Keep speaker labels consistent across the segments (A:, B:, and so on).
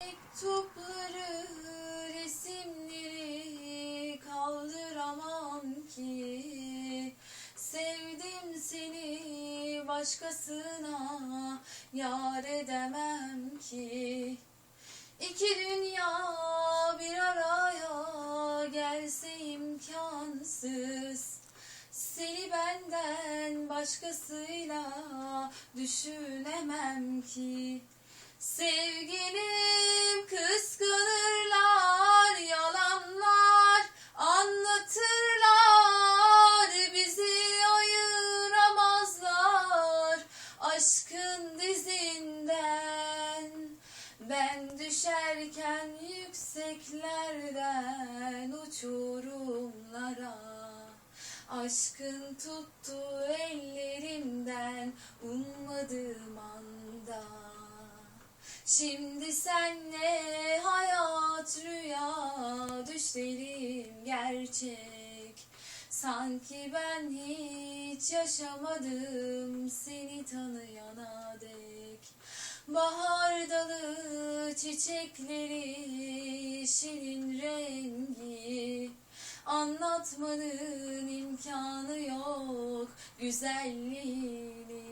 A: Mektupları, resimleri kaldıramam ki. Sevdim seni başkasına yar edemem ki. İki dünya bir araya gelse imkansız. Seni benden başkasıyla düşünemem ki. Sevgilim Ben düşerken yükseklerden uçurumlara Aşkın tuttu ellerimden ummadığım anda. Şimdi senle hayat rüya düşlerim gerçek. Sanki ben hiç yaşamadım seni tanıyana dek. Bahar dalı çiçekleri yeşilin rengi Anlatmanın imkanı yok güzelliğini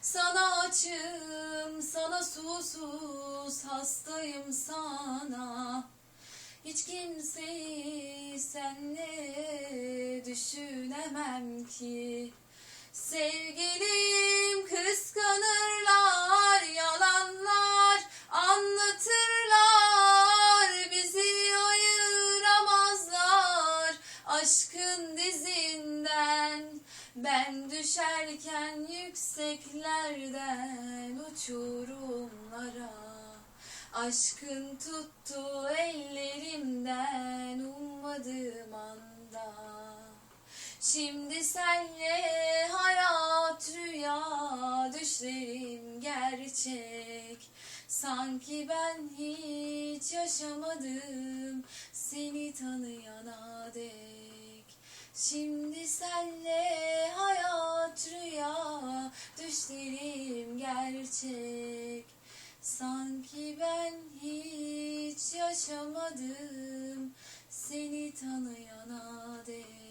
A: sana açım, sana susuz, hastayım sana. Hiç kimseyi senle düşünemem ki. Sevgilim Ben düşerken yükseklerden uçurumlara Aşkın tuttu ellerimden ummadığım anda. Şimdi senle hayat rüya düşlerim gerçek. Sanki ben hiç yaşamadım seni tanıyana dek. Şimdi senle gerçek Sanki ben hiç yaşamadım. Seni tanıyana dek